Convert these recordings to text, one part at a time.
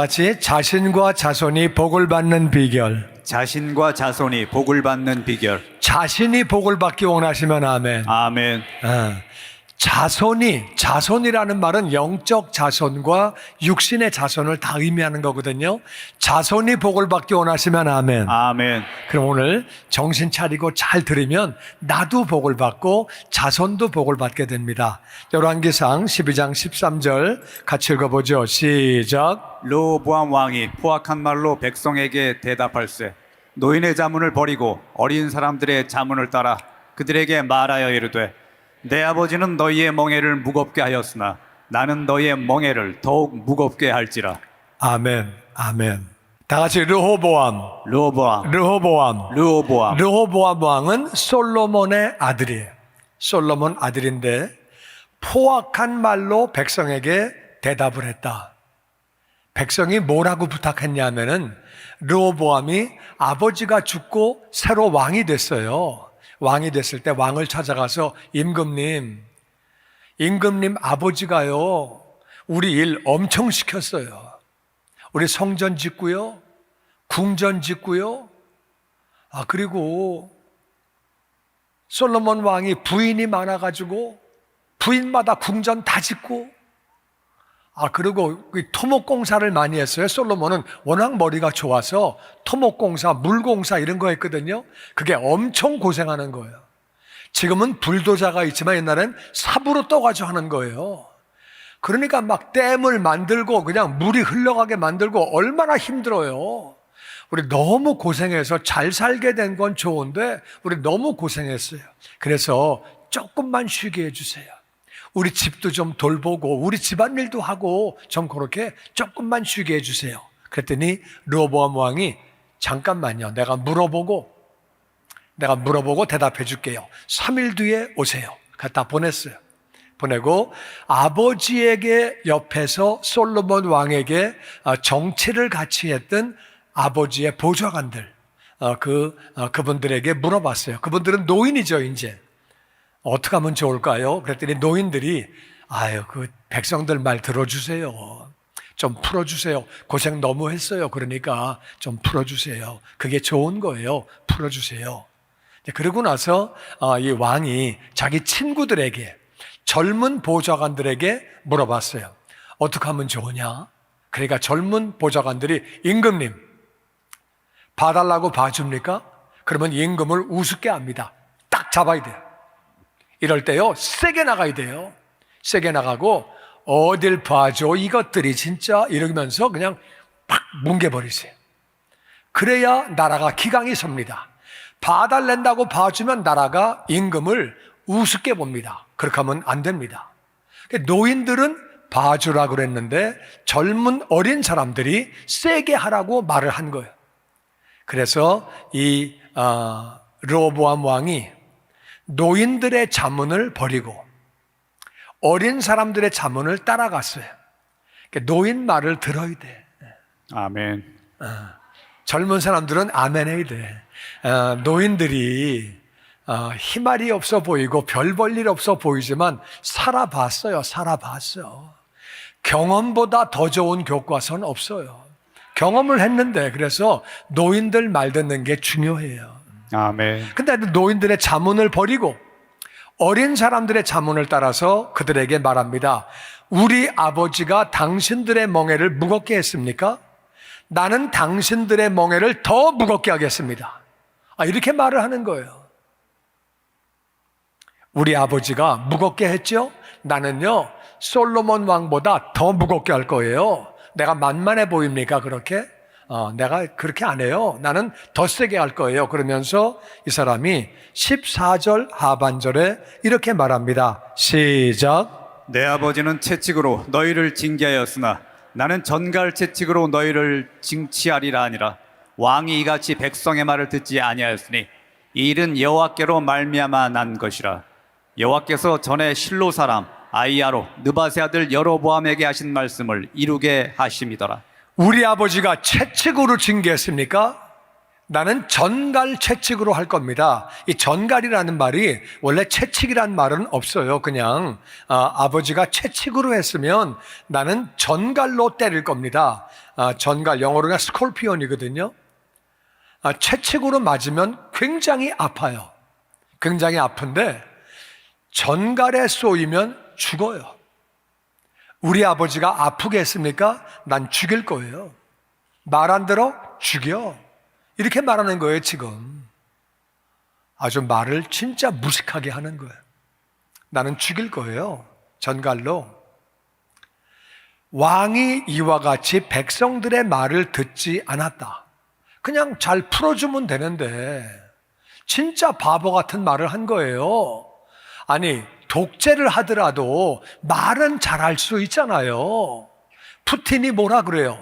다 같이 자신과 자손이 복을 받는 비결. 자신과 자손이 복을 받는 비결. 자신이 복을 받기 원하시면 아멘. 아멘. 어, 자손이 자손이라는 말은 영적 자손과 육신의 자손을 다 의미하는 거거든요. 자손이 복을 받기 원하시면 아멘. 아멘. 그럼 오늘 정신 차리고 잘 들으면 나도 복을 받고 자손도 복을 받게 됩니다. 열왕기상 12장 13절 같이 읽어보죠. 시작. 르호보암 왕이 포악한 말로 백성에게 대답할세 노인의 자문을 버리고 어린 사람들의 자문을 따라 그들에게 말하여 이르되 내 아버지는 너희의 멍에를 무겁게 하였으나 나는 너희의 멍에를 더욱 무겁게 할지라 아멘. 아멘. 다 같이 르호보암. 르호보암 르호보암. 르호보암 르호보암 왕은 솔로몬의 아들이에요. 솔로몬 아들인데 포악한 말로 백성에게 대답을 했다. 백성이 뭐라고 부탁했냐면은 르호보암이 아버지가 죽고 새로 왕이 됐어요. 왕이 됐을 때 왕을 찾아가서 임금님, 임금님 아버지가요, 우리 일 엄청 시켰어요. 우리 성전 짓고요, 궁전 짓고요, 아, 그리고 솔로몬 왕이 부인이 많아가지고 부인마다 궁전 다 짓고 아, 그리고 그 토목공사를 많이 했어요. 솔로몬은 워낙 머리가 좋아서 토목공사, 물공사 이런 거 했거든요. 그게 엄청 고생하는 거예요. 지금은 불도자가 있지만 옛날엔 삽으로 떠가지고 하는 거예요. 그러니까 막 댐을 만들고 그냥 물이 흘러가게 만들고 얼마나 힘들어요. 우리 너무 고생해서 잘 살게 된 건 좋은데 우리 너무 고생했어요. 그래서 조금만 쉬게 해주세요. 우리 집도 좀 돌보고 우리 집안일도 하고 좀 그렇게 조금만 쉬게 해주세요. 그랬더니 르호보암 왕이 잠깐만요. 내가 물어보고 내가 물어보고 대답해 줄게요. 3일 뒤에 오세요. 갖다 보냈어요. 보내고 아버지에게 옆에서 솔로몬 왕에게 어, 정치를 같이 했던 아버지의 보좌관들 어, 그 어, 그분들에게 물어봤어요. 그분들은 노인이죠, 이제. 어떻게 하면 좋을까요? 그랬더니 노인들이 아유 그 백성들 말 들어주세요. 좀 풀어주세요. 고생 너무 했어요. 그러니까 좀 풀어주세요. 그게 좋은 거예요. 풀어주세요. 그러고 나서 어, 이 왕이 자기 친구들에게 젊은 보좌관들에게 물어봤어요. 어떻게 하면 좋으냐? 그러니까 젊은 보좌관들이 임금님 봐달라고 봐줍니까? 그러면 임금을 우습게 합니다. 딱 잡아야 돼요. 이럴 때요, 세게 나가야 돼요. 세게 나가고, 어딜 봐줘, 이것들이 진짜, 이러면서 그냥 팍 뭉개버리세요. 그래야 나라가 기강이 섭니다. 봐달랜다고 봐주면 나라가 임금을 우습게 봅니다. 그렇게 하면 안 됩니다. 노인들은 봐주라 그랬는데 젊은 어린 사람들이 세게 하라고 말을 한 거예요. 그래서 이 어, 르호보암 왕이 노인들의 자문을 버리고 어린 사람들의 자문을 따라갔어요. 그러니까 노인 말을 들어야 돼. 아멘 젊은 사람들은 아멘 해야 돼. 어, 노인들이 어, 희말이 없어 보이고 별 볼 일 없어 보이지만 살아봤어요. 살아봤어. 경험보다 더 좋은 교과서는 없어요. 경험을 했는데 그래서 노인들 말 듣는 게 중요해요. 아멘 근데 노인들의 자문을 버리고 어린 사람들의 자문을 따라서 그들에게 말합니다. 우리 아버지가 당신들의 멍에를 무겁게 했습니까? 나는 당신들의 멍에를 더 무겁게 하겠습니다. 아, 이렇게 말을 하는 거예요. 우리 아버지가 무겁게 했죠? 나는요, 솔로몬 왕보다 더 무겁게 할 거예요. 내가 만만해 보입니까, 그렇게? 어, 내가 그렇게 안 해요. 나는 더 세게 할 거예요. 그러면서 이 사람이 14절 하반절에 이렇게 말합니다. 시작. 내 아버지는 채찍으로 너희를 징계하였으나 나는 전갈 채찍으로 너희를 징치하리라 아니라 왕이 이같이 백성의 말을 듣지 아니하였으니 이 일은 여호와께로 말미암아 난 것이라 여호와께서 전에 실로 사람 아이야로 느바세 아들 여로보암에게 하신 말씀을 이루게 하심이더라 우리 아버지가 채찍으로 징계했습니까? 나는 전갈 채찍으로 할 겁니다. 이 전갈이라는 말이 원래 채찍이란 말은 없어요. 그냥 아, 버지가 채찍으로 했으면 나는 전갈로 때릴 겁니다. 아, 전갈 영어로는 스콜피온이거든요. 아, 채찍으로 맞으면 굉장히 아파요. 굉장히 아픈데 전갈에 쏘이면 죽어요. 우리 아버지가 아프게 했습니까? 난 죽일 거예요. 말 안 들어? 죽여. 이렇게 말하는 거예요, 지금. 아주 말을 진짜 무식하게 하는 거예요. 나는 죽일 거예요. 전갈로. 왕이 이와 같이 백성들의 말을 듣지 않았다. 그냥 잘 풀어주면 되는데, 진짜 바보 같은 말을 한 거예요. 아니, 독재를 하더라도 말은 잘할 수 있잖아요. 푸틴이 뭐라 그래요?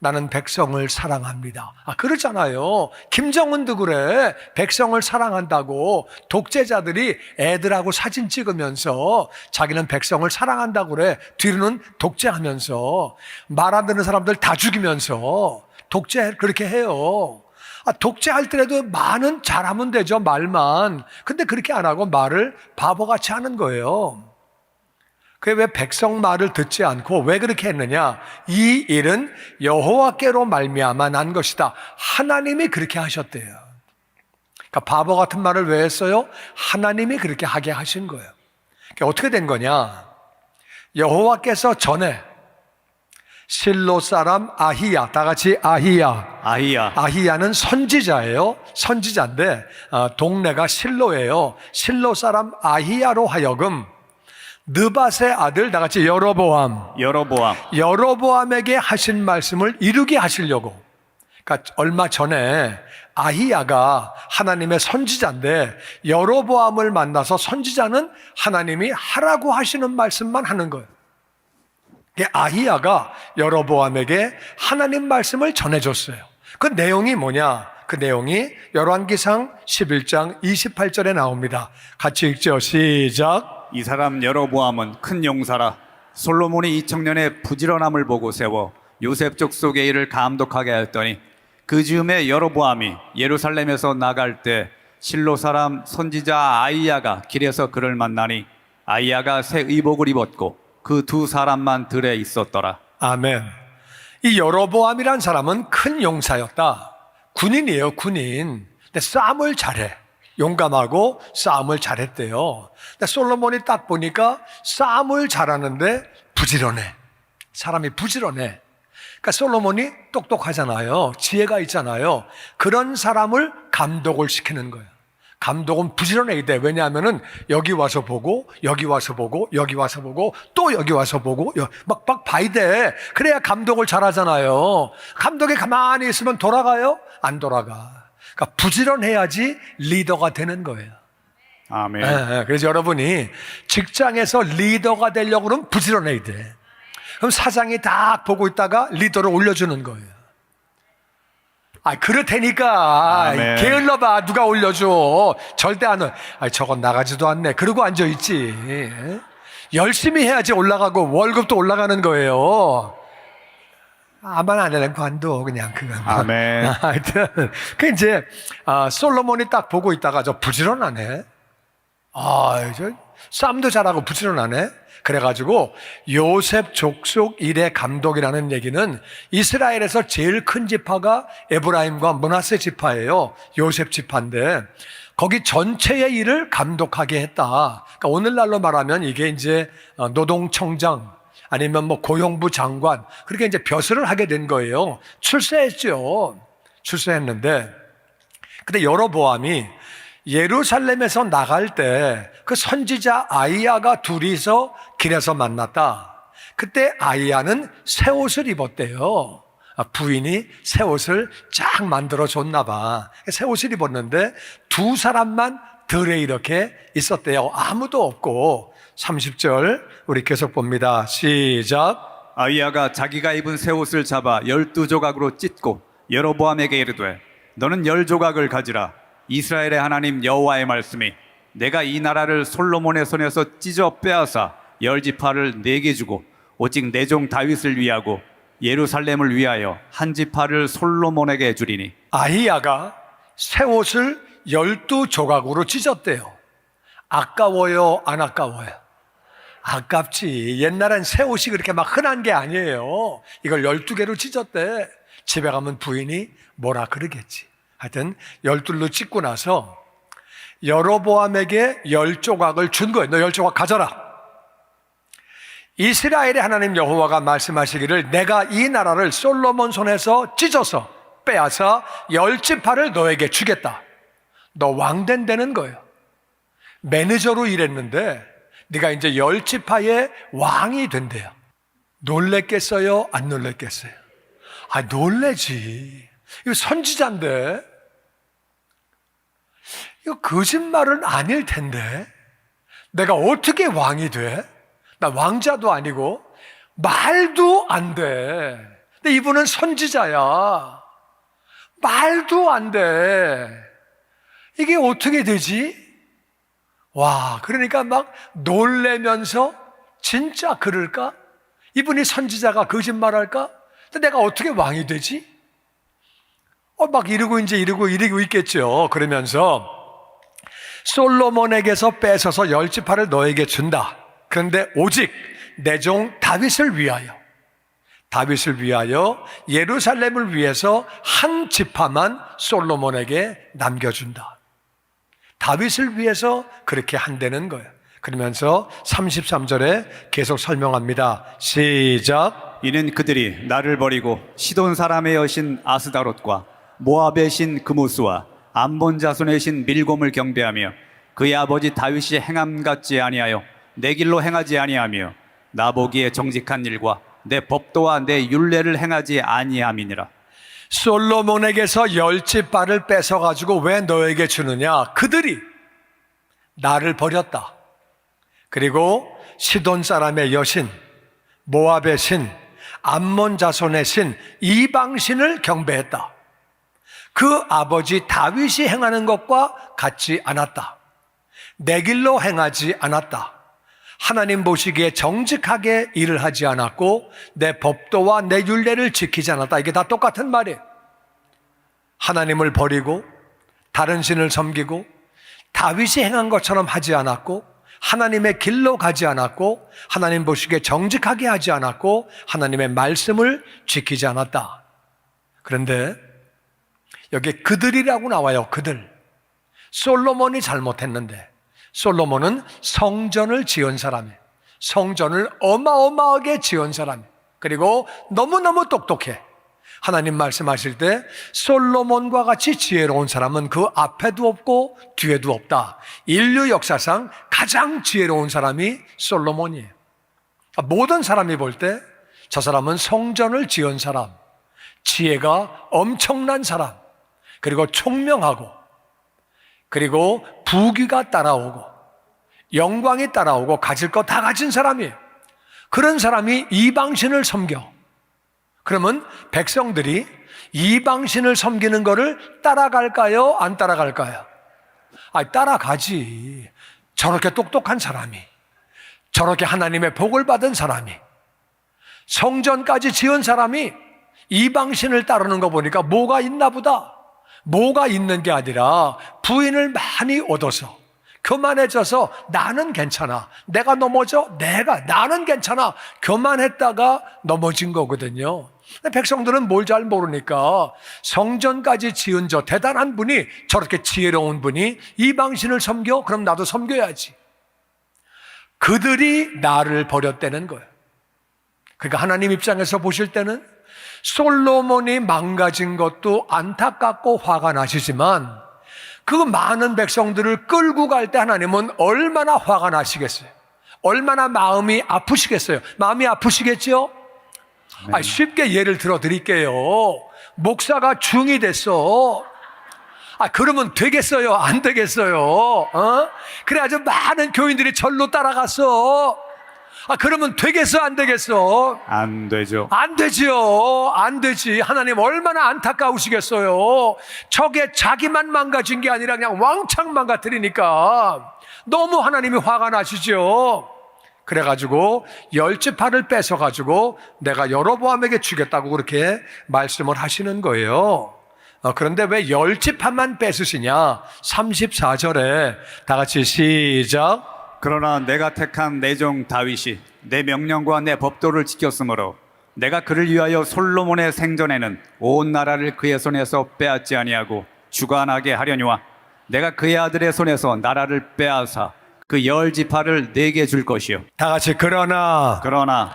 나는 백성을 사랑합니다. 아, 그러잖아요. 김정은도 그래. 백성을 사랑한다고 독재자들이 애들하고 사진 찍으면서 자기는 백성을 사랑한다고 그래. 뒤로는 독재하면서 말 안 듣는 사람들 다 죽이면서 독재 그렇게 해요. 아, 독재할 때라도 말은 잘하면 되죠, 말만. 근데 그렇게 안 하고 말을 바보같이 하는 거예요. 그게 왜 백성 말을 듣지 않고 왜 그렇게 했느냐? 이 일은 여호와께로 말미암아 난 것이다. 하나님이 그렇게 하셨대요. 그러니까 바보 같은 말을 왜 했어요? 하나님이 그렇게 하게 하신 거예요. 그러니까 어떻게 된 거냐? 여호와께서 전에 실로 사람 아히야, 다 같이 아히야. 아히야 아히야는 선지자예요. 선지자인데 어, 동네가 실로예요. 실로 사람 아히야로 하여금 느밧의 아들 다 같이 여로보암 여로보암 여로보암에게 하신 말씀을 이루게 하시려고. 그러니까 얼마 전에 아히야가 하나님의 선지자인데 여로보암을 만나서 선지자는 하나님이 하라고 하시는 말씀만 하는 거예요. 그 아히야가 여로보암에게 하나님 말씀을 전해줬어요. 그 내용이 뭐냐? 그 내용이 열왕기상 11장 28절에 나옵니다. 같이 읽죠. 시작. 이 사람 여로보암은 큰 용사라 솔로몬이 이 청년의 부지런함을 보고 세워 요셉 족속의 일을 감독하게 하였더니 그 즈음에 여로보암이 예루살렘에서 나갈 때 실로 사람 선지자 아이야가 길에서 그를 만나니 아이야가 새 의복을 입었고 그 두 사람만 들에 있었더라 아멘. 이 여로보암이란 사람은 큰 용사였다. 군인이에요, 군인. 근데 싸움을 잘해. 용감하고 싸움을 잘했대요. 근데 솔로몬이 딱 보니까 싸움을 잘하는데 부지런해. 사람이 부지런해. 그러니까 솔로몬이 똑똑하잖아요. 지혜가 있잖아요. 그런 사람을 감독을 시키는 거예요. 감독은 부지런해야 돼. 왜냐하면은 여기 와서 보고, 여기 와서 보고, 여기 와서 보고, 또 여기 와서 보고, 여- 막, 막 봐야 돼. 그래야 감독을 잘 하잖아요. 감독이 가만히 있으면 돌아가요? 안 돌아가. 그러니까 부지런해야지 리더가 되는 거예요. 아멘 예, 예. 그래서 여러분이 직장에서 리더가 되려고 그러면 부지런해야 돼. 그럼 사장이 딱 보고 있다가 리더를 올려주는 거예요. 아, 그렇다니까. 아멘. 게을러봐. 누가 올려줘. 절대 안, 올- 아, 저건 나가지도 않네. 그러고 앉아있지. 예? 열심히 해야지 올라가고 월급도 올라가는 거예요. 아만 안 해는 관둬 그냥 그건. 아멘. 하여튼 그 이제 아, 솔로몬이 딱 보고 있다가 저 부지런하네. 아, 저 쌈도 잘하고 부지런하네. 그래가지고 요셉 족속 일의 감독이라는 얘기는 이스라엘에서 제일 큰 지파가 에브라임과 문하세 지파예요. 요셉 지파인데 거기 전체의 일을 감독하게 했다. 그러니까 오늘날로 말하면 이게 이제 어, 노동청장 아니면 뭐 고용부 장관 그렇게 이제 벼슬을 하게 된 거예요. 출세했죠. 출세했는데 근데 여로보암이 예루살렘에서 나갈 때 그 선지자 아이야가 둘이서 길에서 만났다. 그때 아이야는 새 옷을 입었대요. 아, 부인이 새 옷을 쫙 만들어 줬나 봐. 새 옷을 입었는데 두 사람만 들에 이렇게 있었대요. 아무도 없고 30절 우리 계속 봅니다. 시작. 아이야가 자기가 입은 새 옷을 잡아 열두 조각으로 찢고 여로보암에게 이르되 너는 열 조각을 가지라 이스라엘의 하나님 여호와의 말씀이 내가 이 나라를 솔로몬의 손에서 찢어 빼앗아 열 지파를 네개 주고 오직 내 종 다윗을 위하고 예루살렘을 위하여 한 지파를 솔로몬에게 주리니 아히야가 새 옷을 열두 조각으로 찢었대요. 아까워요, 안 아까워요? 아깝지. 옛날엔 새 옷이 그렇게 막 흔한 게 아니에요. 이걸 열두 개로 찢었대. 집에 가면 부인이 뭐라 그러겠지. 하여튼 열둘로 찢고 나서 여로보암에게 열 조각을 준 거예요. 너 열 조각 가져라. 이스라엘의 하나님 여호와가 말씀하시기를 내가 이 나라를 솔로몬 손에서 찢어서 빼앗아 열 지파를 너에게 주겠다. 너 왕 된다는 거예요. 매니저로 일했는데 네가 이제 열 지파의 왕이 된대요. 놀랬겠어요? 안 놀랬겠어요? 아 놀래지. 이거 선지자인데 이거 거짓말은 아닐 텐데 내가 어떻게 왕이 돼? 나 왕자도 아니고 말도 안 돼. 근데 이분은 선지자야. 말도 안 돼. 이게 어떻게 되지? 와, 그러니까 막 놀래면서 진짜 그럴까? 이분이 선지자가 거짓말할까? 근데 내가 어떻게 왕이 되지? 어, 막 이러고 이제 이러고 이러고 있겠죠. 그러면서 솔로몬에게서 뺏어서 열 지파를 너에게 준다. 그런데 오직 내 종 다윗을 위하여 다윗을 위하여 예루살렘을 위해서 한 지파만 솔로몬에게 남겨준다. 다윗을 위해서 그렇게 한다는 거예요. 그러면서 33절에 계속 설명합니다. 시작. 이는 그들이 나를 버리고 시돈 사람의 여신 아스다롯과 모압의 신 그모스와 암본 자손의 신 밀곰을 경배하며 그의 아버지 다윗이 행함 같지 아니하여 내 길로 행하지 아니하며 나 보기에 정직한 일과 내 법도와 내 율례를 행하지 아니함이니라. 솔로몬에게서 열지파를 뺏어 가지고 왜 너에게 주느냐? 그들이 나를 버렸다. 그리고 시돈 사람의 여신, 모압의 신, 암몬 자손의 신, 이방신을 경배했다. 그 아버지 다윗이 행하는 것과 같지 않았다. 내 길로 행하지 않았다. 하나님 보시기에 정직하게 일을 하지 않았고 내 법도와 내 율례를 지키지 않았다. 이게 다 똑같은 말이에요. 하나님을 버리고 다른 신을 섬기고 다윗이 행한 것처럼 하지 않았고 하나님의 길로 가지 않았고 하나님 보시기에 정직하게 하지 않았고 하나님의 말씀을 지키지 않았다. 그런데 여기 그들이라고 나와요. 그들. 솔로몬이 잘못했는데 솔로몬은 성전을 지은 사람이에요. 성전을 어마어마하게 지은 사람이에요. 그리고 너무너무 똑똑해. 하나님 말씀하실 때 솔로몬과 같이 지혜로운 사람은 그 앞에도 없고 뒤에도 없다. 인류 역사상 가장 지혜로운 사람이 솔로몬이에요. 모든 사람이 볼 때 저 사람은 성전을 지은 사람, 지혜가 엄청난 사람, 그리고 총명하고, 그리고 부귀가 따라오고, 영광이 따라오고, 가질 거다 가진 사람이에요. 그런 사람이 이방신을 섬겨. 그러면 백성들이 이방신을 섬기는 것을 따라갈까요? 안 따라갈까요? 아, 따라가지. 저렇게 똑똑한 사람이, 저렇게 하나님의 복을 받은 사람이, 성전까지 지은 사람이 이방신을 따르는 거 보니까 뭐가 있나 보다. 뭐가 있는 게 아니라 부인을 많이 얻어서 교만해져서 나는 괜찮아. 내가 넘어져? 내가. 나는 괜찮아. 교만했다가 넘어진 거거든요. 백성들은 뭘 잘 모르니까 성전까지 지은 저 대단한 분이 저렇게 지혜로운 분이 이방신을 섬겨? 그럼 나도 섬겨야지. 그들이 나를 버렸다는 거예요. 그러니까 하나님 입장에서 보실 때는 솔로몬이 망가진 것도 안타깝고 화가 나시지만 그 많은 백성들을 끌고 갈 때 하나님은 얼마나 화가 나시겠어요? 얼마나 마음이 아프시겠어요? 마음이 아프시겠죠? 아, 쉽게 예를 들어 드릴게요. 목사가 중이 됐어. 아, 그러면 되겠어요? 안 되겠어요? 어? 그래 아주 많은 교인들이 절로 따라갔어. 아, 그러면 되겠어? 안 되겠어? 안 되죠. 안 되지요. 안 되지. 하나님 얼마나 안타까우시겠어요. 저게 자기만 망가진 게 아니라 그냥 왕창 망가뜨리니까 너무 하나님이 화가 나시죠. 그래가지고 열지파를 뺏어가지고 내가 여로보암에게 주겠다고 그렇게 말씀을 하시는 거예요. 어, 그런데 왜 열 지파만 뺏으시냐? 34절에 다 같이 시작. 그러나 내가 택한 내 종 다윗이 내 명령과 내 법도를 지켰으므로 내가 그를 위하여 솔로몬의 생전에는 온 나라를 그의 손에서 빼앗지 아니하고 주관하게 하려니와 내가 그의 아들의 손에서 나라를 빼앗아 그 열 지파를 내게 줄 것이요 다 같이 그러나 그러나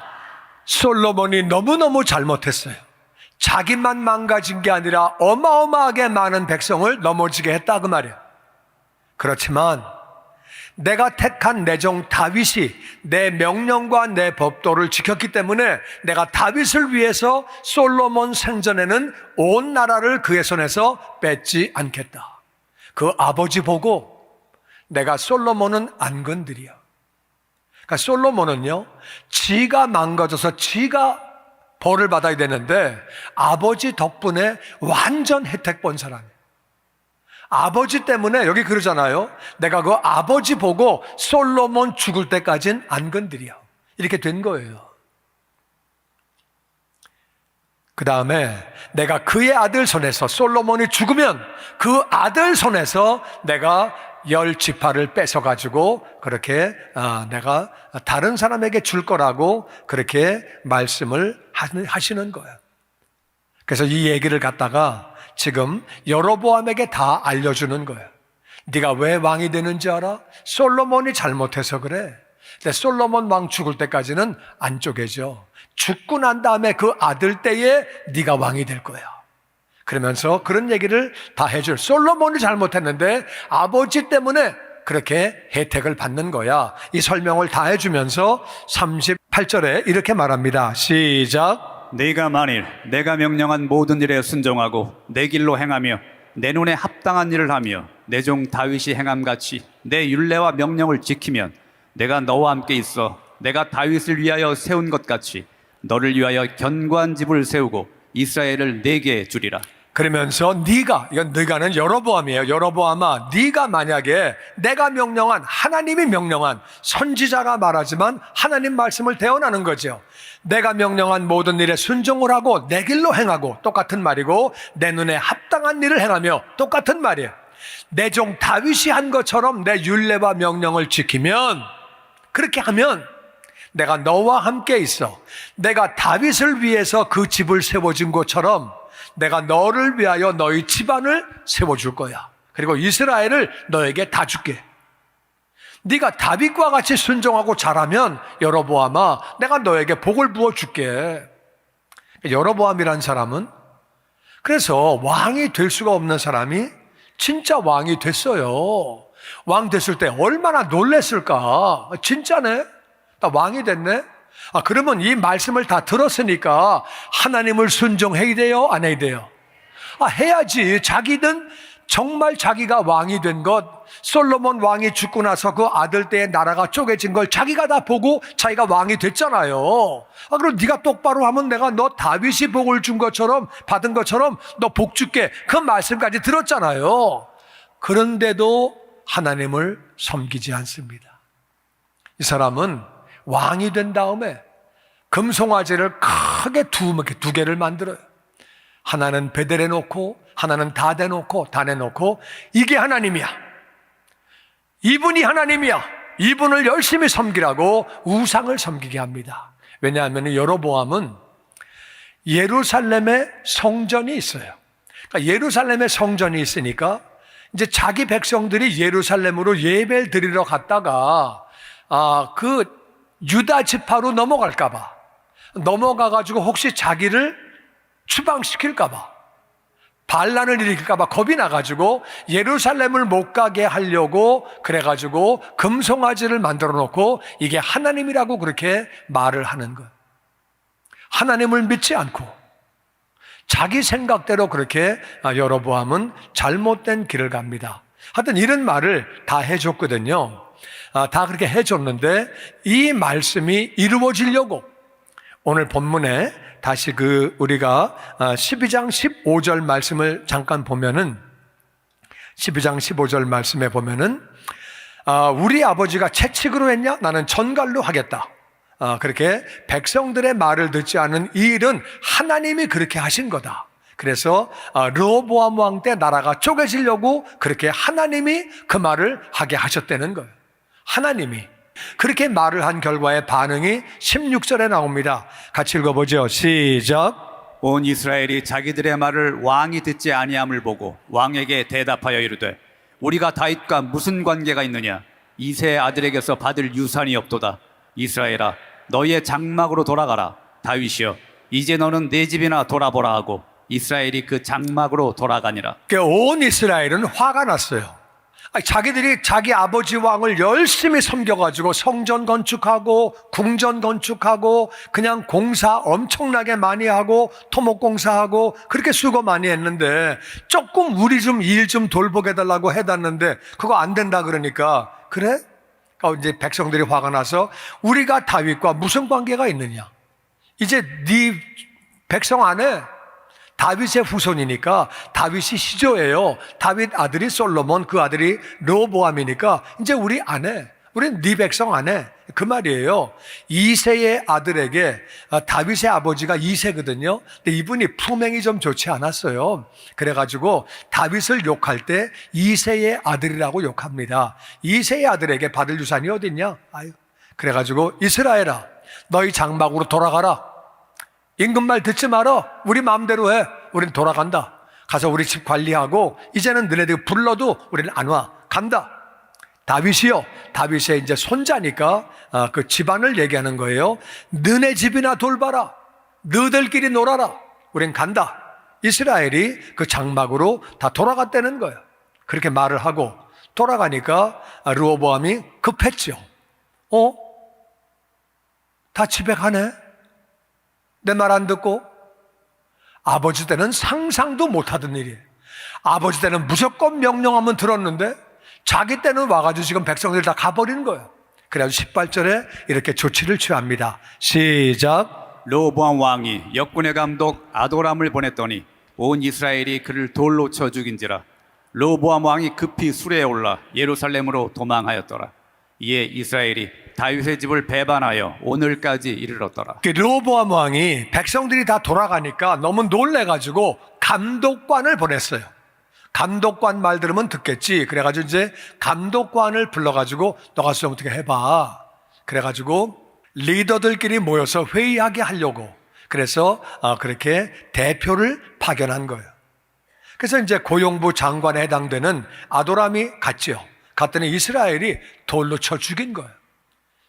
솔로몬이 너무너무 잘못했어요. 자기만 망가진 게 아니라 어마어마하게 많은 백성을 넘어지게 했다 그 말이에요. 그렇지만 내가 택한 내 종 다윗이 내 명령과 내 법도를 지켰기 때문에 내가 다윗을 위해서 솔로몬 생전에는 온 나라를 그의 손에서 뺏지 않겠다. 그 아버지 보고 내가 솔로몬은 안 건드려. 그러니까 솔로몬은요, 지가 망가져서 지가 벌을 받아야 되는데 아버지 덕분에 완전 혜택 본 사람이에요. 아버지 때문에 여기 그러잖아요. 내가 그 아버지 보고 솔로몬 죽을 때까진 안 건드려. 이렇게 된 거예요. 그 다음에 내가 그의 아들 손에서 솔로몬이 죽으면 그 아들 손에서 내가 열 지파를 뺏어가지고 그렇게 아, 내가 다른 사람에게 줄 거라고 그렇게 말씀을 하시는 거예요. 그래서 이 얘기를 갖다가 지금 여로보암에게 다 알려주는 거예요. 네가 왜 왕이 되는지 알아? 솔로몬이 잘못해서 그래. 근데 솔로몬 왕 죽을 때까지는 안 쪼개져. 죽고 난 다음에 그 아들 때에 네가 왕이 될 거야. 그러면서 그런 얘기를 다 해줄. 솔로몬이 잘못했는데 아버지 때문에 그렇게 혜택을 받는 거야. 이 설명을 다 해주면서 38절에 이렇게 말합니다. 시작. 네가 만일 내가 명령한 모든 일에 순종하고 내 길로 행하며 내 눈에 합당한 일을 하며 내 종 다윗이 행함 같이 내 율례와 명령을 지키면 내가 너와 함께 있어 내가 다윗을 위하여 세운 것 같이 너를 위하여 견고한 집을 세우고 이스라엘을 내게 주리라. 그러면서 네가 이건 네가는 여로보암이에요. 여로보암아, 네가 만약에 내가 명령한 하나님이 명령한 선지자가 말하지만 하나님 말씀을 대언하는 거죠. 내가 명령한 모든 일에 순종을 하고 내 길로 행하고 똑같은 말이고 내 눈에 합당한 일을 행하며 똑같은 말이에요. 내 종 다윗이 한 것처럼 내 율례와 명령을 지키면 그렇게 하면 내가 너와 함께 있어. 내가 다윗을 위해서 그 집을 세워준 것처럼 내가 너를 위하여 너희 집안을 세워줄 거야. 그리고 이스라엘을 너에게 다 줄게. 네가 다윗과 같이 순종하고 잘하면 여로보암아 내가 너에게 복을 부어 줄게. 여로보암이란 사람은 그래서 왕이 될 수가 없는 사람이 진짜 왕이 됐어요. 왕 됐을 때 얼마나 놀랬을까? 진짜네? 나 왕이 됐네? 아, 그러면 이 말씀을 다 들었으니까 하나님을 순종해야 돼요? 안 해야 돼요? 아, 해야지. 자기는 정말 자기가 왕이 된 것, 솔로몬 왕이 죽고 나서 그 아들 때의 나라가 쪼개진 걸 자기가 다 보고 자기가 왕이 됐잖아요. 아, 그럼 네가 똑바로 하면 내가 너 다윗이 복을 준 것처럼 받은 것처럼 너 복 줄게. 그 말씀까지 들었잖아요. 그런데도 하나님을 섬기지 않습니다. 이 사람은 왕이 된 다음에 금송아지를 크게 두, 이렇게 두 개를 만들어요. 하나는 베델에 놓고 하나는 다대 놓고 단에 놓고 이게 하나님이야. 이분이 하나님이야. 이분을 열심히 섬기라고 우상을 섬기게 합니다. 왜냐하면 여로보암은 예루살렘에 성전이 있어요. 그러니까 예루살렘에 성전이 있으니까 이제 자기 백성들이 예루살렘으로 예배를 드리러 갔다가 아, 그 유다 지파로 넘어갈까봐 넘어가가지고 혹시 자기를 추방시킬까봐 반란을 일으킬까봐 겁이 나가지고 예루살렘을 못 가게 하려고 그래가지고 금송아지를 만들어 놓고 이게 하나님이라고 그렇게 말을 하는 것. 하나님을 믿지 않고 자기 생각대로 그렇게 아, 여로보암은 잘못된 길을 갑니다. 하여튼 이런 말을 다 해줬거든요. 아, 다 그렇게 해줬는데 이 말씀이 이루어지려고 오늘 본문에 다시 그 우리가 12장 15절 말씀을 잠깐 보면은 12장 15절 말씀에 보면은 아, 우리 아버지가 채찍으로 했냐? 나는 전갈로 하겠다. 아, 그렇게 백성들의 말을 듣지 않은 이 일은 하나님이 그렇게 하신 거다. 그래서 아, 르호보암 왕 때 나라가 쪼개지려고 그렇게 하나님이 그 말을 하게 하셨다는 거예요. 하나님이 그렇게 말을 한 결과의 반응이 16절에 나옵니다. 같이 읽어보죠. 시작. 온 이스라엘이 자기들의 말을 왕이 듣지 아니함을 보고 왕에게 대답하여 이르되 우리가 다윗과 무슨 관계가 있느냐 이세의 아들에게서 받을 유산이 없도다 이스라엘아 너희의 장막으로 돌아가라 다윗이여 이제 너는 내 집이나 돌아보라 하고 이스라엘이 그 장막으로 돌아가니라 그온 이스라엘은 화가 났어요. 자기들이 자기 아버지 왕을 열심히 섬겨가지고 성전 건축하고 궁전 건축하고 그냥 공사 엄청나게 많이 하고 토목 공사하고 그렇게 수고 많이 했는데 조금 우리 좀 일 좀 돌보게 달라고 해놨는데 그거 안 된다 그러니까 그래? 그러니까 이제 백성들이 화가 나서 우리가 다윗과 무슨 관계가 있느냐? 이제 네 백성 안에 다윗의 후손이니까 다윗이 시조예요. 다윗 아들이 솔로몬, 그 아들이 르호보암이니까 이제 우리 아내, 우리는 네 백성 아내 그 말이에요. 이세의 아들에게 아, 다윗의 아버지가 이세거든요. 근데 이분이 품행이 좀 좋지 않았어요. 그래가지고 다윗을 욕할 때 이세의 아들이라고 욕합니다. 이세의 아들에게 받을 유산이 어딨냐? 아유. 그래가지고 이스라엘아, 너희 장막으로 돌아가라. 임금 말 듣지 말어. 우리 마음대로 해. 우린 돌아간다. 가서 우리 집 관리하고 이제는 너네들 불러도 우리는 안 와. 간다. 다윗이요. 다윗의 이제 손자니까 아, 그 집안을 얘기하는 거예요. 너네 집이나 돌봐라. 너들끼리 놀아라. 우린 간다. 이스라엘이 그 장막으로 다 돌아갔다는 거예요. 그렇게 말을 하고 돌아가니까 아, 르호보암이 급했죠. 어? 다 집에 가네? 내 말 안 듣고 아버지 때는 상상도 못 하던 일이에요. 아버지 때는 무조건 명령하면 들었는데 자기 때는 와가지고 지금 백성들 다 가버리는 거예요. 그래가지고 18절에 이렇게 조치를 취합니다. 시작. 로보암 왕이 역군의 감독 아도람을 보냈더니 온 이스라엘이 그를 돌로 쳐 죽인지라 로보암 왕이 급히 수레에 올라 예루살렘으로 도망하였더라 이에 이스라엘이 다윗의 집을 배반하여 오늘까지 이르렀더라 그 르호보암 왕이 백성들이 다 돌아가니까 너무 놀래가지고 감독관을 보냈어요. 감독관 말 들으면 듣겠지. 그래가지고 이제 감독관을 불러가지고 너가 좀 어떻게 해봐. 그래가지고 리더들끼리 모여서 회의하게 하려고. 그래서 어, 그렇게 대표를 파견한 거예요. 그래서 이제 고용부 장관에 해당되는 아도람이 갔지요. 갔더니 이스라엘이 돌로 쳐 죽인 거예요.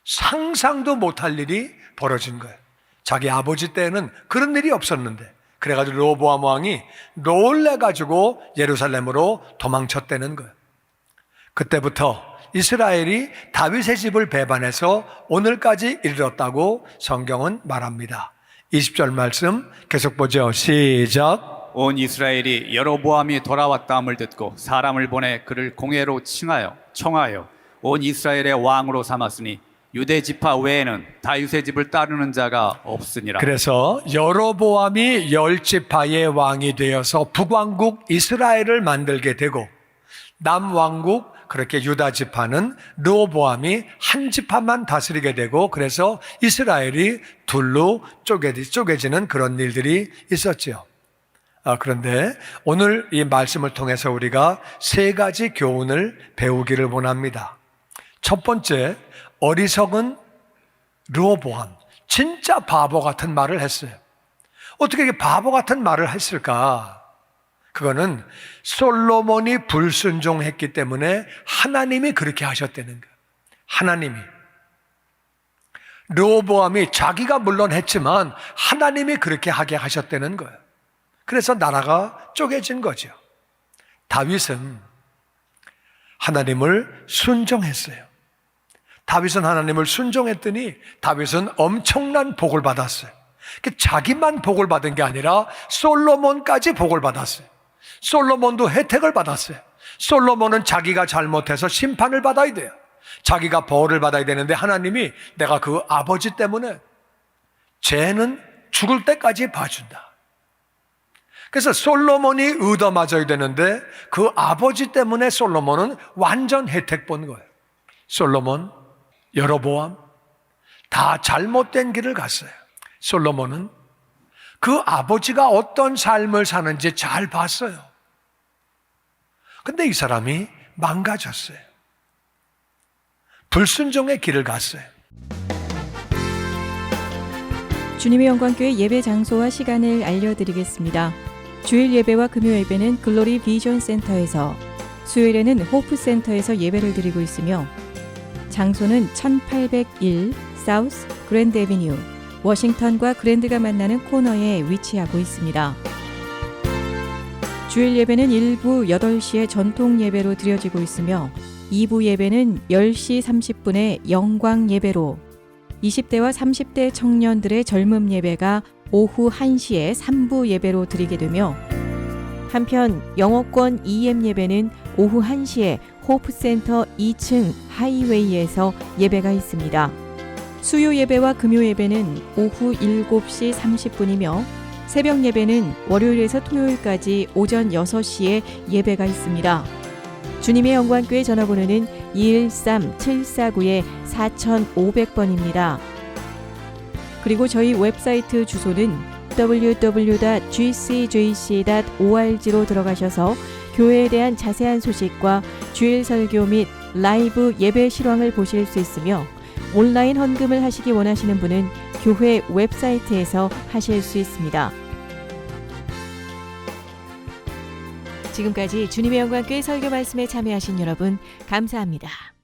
상상도 못할 일이 벌어진 거예요. 자기 아버지 때는 그런 일이 없었는데 그래가지고 로보암 왕이 놀래가지고 예루살렘으로 도망쳤다는 거예요. 그때부터 이스라엘이 다윗의 집을 배반해서 오늘까지 이르렀다고 성경은 말합니다. 20절 말씀 계속 보죠. 시작. 온 이스라엘이 여로보암이 돌아왔다함을 듣고 사람을 보내 그를 공회로 칭하여 청하여 온 이스라엘의 왕으로 삼았으니 유대 지파 외에는 다윗의 집을 따르는 자가 없으니라 그래서 여로보암이 열 지파의 왕이 되어서 북왕국 이스라엘을 만들게 되고 남왕국 그렇게 유다 지파는 르호보암이 한 지파만 다스리게 되고 그래서 이스라엘이 둘로 쪼개지, 쪼개지는 그런 일들이 있었지요. 아, 그런데 오늘 이 말씀을 통해서 우리가 세 가지 교훈을 배우기를 원합니다. 첫 번째, 어리석은 르호보암. 진짜 바보 같은 말을 했어요. 어떻게 바보 같은 말을 했을까? 그거는 솔로몬이 불순종했기 때문에 하나님이 그렇게 하셨다는 거예요. 하나님이. 르호보암이 자기가 물론 했지만 하나님이 그렇게 하게 하셨다는 거예요. 그래서 나라가 쪼개진 거죠. 다윗은 하나님을 순종했어요. 다윗은 하나님을 순종했더니 다윗은 엄청난 복을 받았어요. 그 자기만 복을 받은 게 아니라 솔로몬까지 복을 받았어요. 솔로몬도 혜택을 받았어요. 솔로몬은 자기가 잘못해서 심판을 받아야 돼요. 자기가 벌을 받아야 되는데 하나님이 내가 그 아버지 때문에 죄는 죽을 때까지 봐준다. 그래서 솔로몬이 의도 맞아야 되는데 그 아버지 때문에 솔로몬은 완전 혜택 본 거예요. 솔로몬, 여로보암 다 잘못된 길을 갔어요. 솔로몬은 그 아버지가 어떤 삶을 사는지 잘 봤어요. 근데 이 사람이 망가졌어요. 불순종의 길을 갔어요. 주님의 영광교회 예배 장소와 시간을 알려드리겠습니다. 주일 예배와 금요 예배는 글로리 비전 센터에서, 수요일에는 호프 센터에서 예배를 드리고 있으며, 장소는 1801 사우스 그랜드 에비뉴, 워싱턴과 그랜드가 만나는 코너에 위치하고 있습니다. 주일 예배는 일부 8시에 전통 예배로 드려지고 있으며, 2부 예배는 10시 30분에 영광 예배로 20대와 30대 청년들의 젊음 예배가 오후 1시에 3부 예배로 드리게 되며 한편 영어권 EM 예배는 오후 1시에 호프센터 2층 하이웨이에서 예배가 있습니다. 수요 예배와 금요 예배는 오후 7시 30분이며 새벽 예배는 월요일에서 토요일까지 오전 6시에 예배가 있습니다. 주님의 영광교회 전화번호는 213-749-4500번입니다. 그리고 저희 웹사이트 주소는 www.gcjc.org로 들어가셔서 교회에 대한 자세한 소식과 주일 설교 및 라이브 예배 실황을 보실 수 있으며 온라인 헌금을 하시기 원하시는 분은 교회 웹사이트에서 하실 수 있습니다. 지금까지 주님의 영광교회 설교 말씀에 참여하신 여러분 감사합니다.